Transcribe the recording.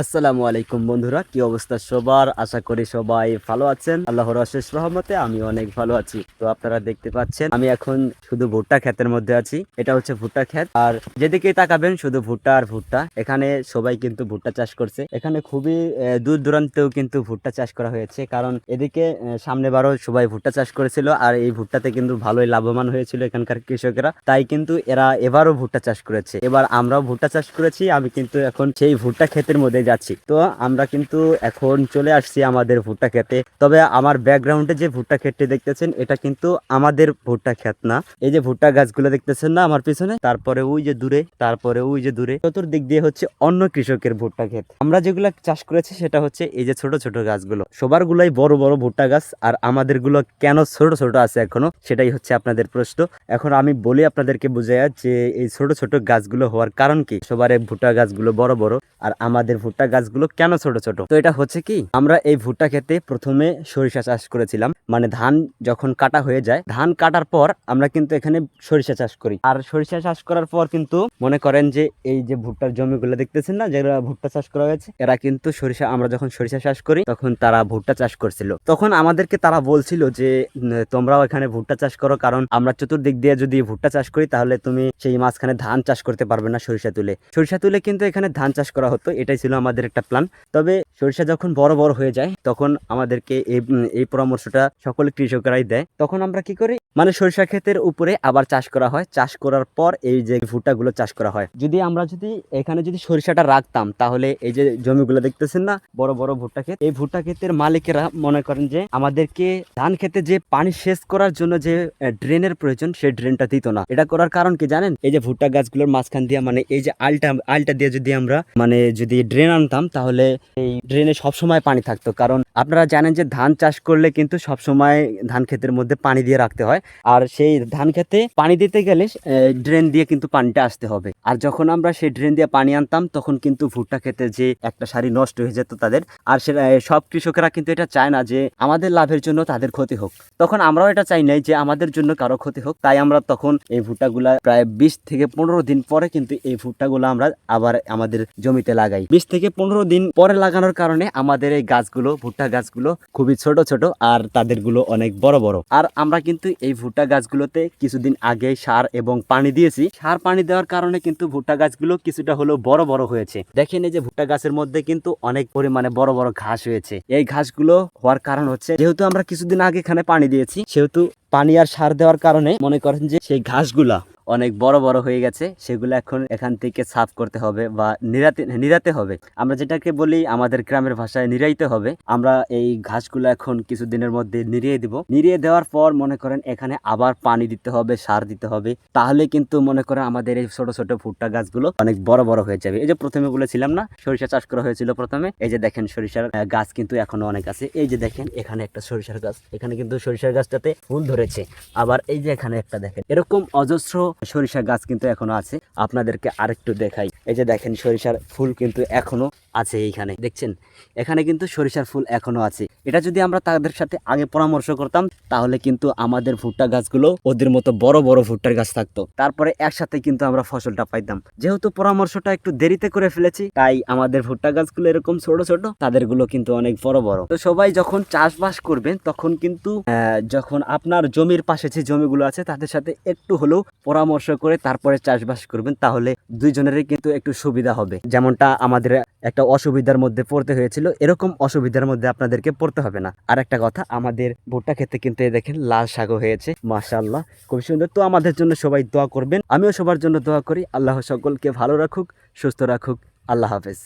আসসালামু আলাইকুম বন্ধুরা, কি অবস্থা সবার? আশা করি সবাই ভালো আছেন। আল্লাহর অশেষ রহমতে আমি অনেক ভালো আছি। তো আপনারা দেখতে পাচ্ছেন, আমি এখন শুধু ভুট্টা ক্ষেতের মধ্যে আছি। এটা হচ্ছে ভুট্টা ক্ষেত। আর যেদিকেই তাকাবেন, শুধু ভুট্টা আর ভুট্টা। এখানে সবাই কিন্তু ভুট্টা চাষ করছে। এখানে খুবই দূর দূরান্তেও কিন্তু ভুট্টা চাষ করা হয়েছে। কারণ এদিকে সামনে বারও সবাই ভুট্টা চাষ করেছিল। আর এই ভুট্টাতে কিন্তু ভালোই লাভবান হয়েছিল এখানকার কৃষকেরা। তাই কিন্তু এরা এবারও ভুট্টা চাষ করেছে। এবার আমরাও ভুট্টা চাষ করেছি। আমি কিন্তু এখন সেই ভুট্টা ক্ষেতের মধ্যে যাচ্ছি। তো আমরা কিন্তু এখন চলে আসছি আমাদের ভুট্টা ক্ষেতে তবে আমার ব্যাকগ্রাউন্ডে যে ভুট্টা ক্ষেতটি দেখতেছেন, এটা কিন্তু আমাদের ভুট্টা ক্ষেত না। এই যে ভুট্টা গাছগুলো দেখতেছেন না আমার পিছনে? তারপরে ওই যে দূরে, তারপরে ওই যে দূরে। চতুর্দিক দিয়ে হচ্ছে অন্য কৃষকের ভুট্টা ক্ষেত। আমরা যেগুলো চাষ করেছি, সেটা হচ্ছে এই যে ছোট ছোট গাছগুলো। সবার গুলাই বড় বড় ভুট্টা গাছ, আর আমাদেরগুলো কেন ছোট ছোট আছে এখনও, সেটাই হচ্ছে আপনাদের প্রশ্ন। এখন আমি বলি আপনাদেরকে বুঝাই যে এই ছোট ছোট গাছগুলো হওয়ার কারণ কি? সবার ভুট্টা গাছগুলো বড় বড়। আর আমাদের ভুট্টা গাছগুলো কেন ছোট ছোট? তো এটা হচ্ছে কি? আমরা এই ভুট্টা খেতে প্রথমে সরিষা চাষ করেছিলাম। মানে ধান যখন কাটা হয়ে যায়, ধান কাটার পর আমরা কিন্তু এখানে সরিষা চাষ করি। আর সরিষা চাষ করার পর কিন্তু মনে করেন যে এই যে ভুট্টার জমিগুলো দেখতেছেন না, যেগুলো ভুট্টা চাষ করা হয়েছে, এরা কিন্তু সরিষা, আমরা যখন সরিষা চাষ করি, তখন তারা ভুট্টা চাষ করছিল। তখন আমাদেরকে তারা বলছিল যে তোমরাও এখানে ভুট্টা চাষ করো, কারণ আমরা চতুর্দিক দিয়ে যদি ভুট্টা চাষ করি, তাহলে তুমি সেই মাঝখানে ধান চাষ করতে পারবে না সরিষা তুলে। সরিষা তুলে কিন্তু এখানে ধান চাষ করা হতো এটাই ছিল আমাদের একটা প্ল্যান তবে সরিষা যখন বড় বড় হয়ে যায়, তখন আমাদেরকে এই এই পরামর্শটা সকল কৃষকরাই দেয়। তখন আমরা কি করি? মানে সরিষা ক্ষেতের উপরে আবার চাষ করা হয়। চাষ করার পর এই যে ভুট্টাগুলো চাষ করা হয়। যদি আমরা যদি এখানে যদি সরিষাটা রাখতাম, তাহলে এই যে জমিগুলো দেখতেছেন না? বড় বড় ভুট্টা ক্ষেত। এই ভুট্টা ক্ষেতের মালিকেরা মনে করেন যে, আমাদেরকে ধান খেতে যে পানি সেচ করার জন্য যে ড্রেনের প্রয়োজন, সেই ড্রেনটা দিত না। এটা করার কারণ কি জানেন? এই যে ভুট্টা গাছগুলোর মাঝখান দিয়ে মানে এই যে আলটা আলটা দিয়ে যদি আমরা মানে যদি ড্রেন আনতাম, তাহলে এই ড্রেনে সবসময় পানি থাকতো। কারণ আপনারা জানেন যে ধান চাষ করলে কিন্তু সবসময় ধান ক্ষেতের মধ্যে পানি দিয়ে রাখতে হয়। আর সেই ধান খেতে পানি দিতে গেলে ড্রেন দিয়ে কিন্তু পানিটা আসতে হবে। আর যখন আমরা সেই ড্রেন দিয়ে পানি আনতাম, তখন কিন্তু ভুট্টা খেতে যে একটা সারি নষ্ট হয়ে যেত তাদের। আর সেটা সব কৃষকেরা কিন্তু এটা চায় না যে আমাদের লাভের জন্য তাদের ক্ষতি হোক। তখন আমরাও এটা চাই নাই যে আমাদের জন্য কারও ক্ষতি হোক। তাই আমরা তখন এই ভুট্টাগুলা প্রায় বিশ থেকে পনেরো দিন পরে কিন্তু এই ভুট্টাগুলো আমরা আবার আমাদের জমিতে লাগাই। বিশ থেকে পনেরো দিন পরে লাগানোর কারণে আমাদের এই গাছগুলো, ভুট্টা গাছগুলো খুবই ছোট ছোট আর তাদেরগুলো অনেক বড় বড়। আর আমরা কিন্তু এই ভুট্টা গাছগুলোতে কিছুদিন আগে সার এবং পানি দিয়েছি। সার পানি দেওয়ার কারণে কিন্তু ভুট্টা গাছগুলো কিছুটা হলেও বড় বড় হয়েছে। দেখেন এই যে ভুট্টা গাছের মধ্যে কিন্তু অনেক পরিমাণে বড় বড় ঘাস হয়েছে। এই ঘাসগুলো হওয়ার কারণ হচ্ছে, যেহেতু আমরা কিছুদিন আগে এখানে পানি দিয়েছি, সেহেতু পানি আর সার দেওয়ার কারণে মনে করেন যে সেই ঘাসগুলা অনেক বড় বড় হয়ে গেছে, সেগুলো এখন এখান থেকে সাফ করতে হবে বা নিরাতে নিরাতে হবে। আমরা যেটাকে বলি আমাদের গ্রামের ভাষায় নিরাইতে হবে। আমরা এই ঘাসগুলো এখন কিছুদিনের মধ্যে নিরিয়ে দিব। নিরিয়ে দেওয়ার পর মনে করেন এখানে আবার পানি দিতে হবে, সার দিতে হবে। তাহলে কিন্তু মনে করেন আমাদের এই ছোট ছোট ভুট্টা গাছগুলো অনেক বড় বড় হয়ে যাবে। এই যে প্রথমে বলেছিলাম না, সরিষা চাষ করা হয়েছিল প্রথমে। এই যে দেখেন সরিষার গাছ কিন্তু এখনও অনেক আছে। এই যে দেখেন এখানে একটা সরিষার গাছ। এখানে কিন্তু সরিষার গাছটাতে ফুল ধরেছে। আবার এই যে এখানে একটা দেখেন। এরকম অজস্র সরিষা গাছ কিন্তু এখনও আছে। আপনাদেরকে আরেকটু দেখাই। এই যে দেখেন, সরিষার ফুল কিন্তু এখনও আছে এইখানে। দেখছেন? এখানে কিন্তু সরিষার ফুল এখনও আছে। এটা যদি আমরা তাদের সাথে আগে পরামর্শ করতাম, তাহলে কিন্তু আমাদের ভুট্টা গাছগুলো ওদের মতো বড় বড় ভুট্টার গাছ থাকতো। তারপরে একসাথে কিন্তু আমরা ফসলটা পাইতাম। যেহেতু পরামর্শটা একটু দেরিতে করে ফেলেছি, তাই আমাদের ভুট্টা গাছগুলো এরকম ছোট ছোট, তাদেরগুলো কিন্তু অনেক বড় বড়। তো সবাই যখন চাষবাস করবেন, তখন কিন্তু যখন আপনার জমির পাশে যে জমিগুলো আছে, তাদের সাথে একটু হলেও পরামর্শ করে তারপরে চাষবাস করবেন, তাহলে দুইজনেরই কিন্তু একটু সুবিধা হবে। যেমনটা আমাদের একটা অসুবিধার মধ্যে পড়তে হয়েছিল। এরকম অসুবিধার মধ্যে আপনাদেরকে পড়তে হবে না। আর একটা কথা, আমাদের ভুট্টা খেতে কিন্তু দেখেন লাল শাকও হয়েছে, মাশাআল্লাহ খুব সুন্দর। তো আমাদের জন্য সবাই দোয়া করবেন, আমিও সবার জন্য দোয়া করি। আল্লাহ সকলকে ভালো রাখুক, সুস্থ রাখুক। আল্লাহ হাফেজ।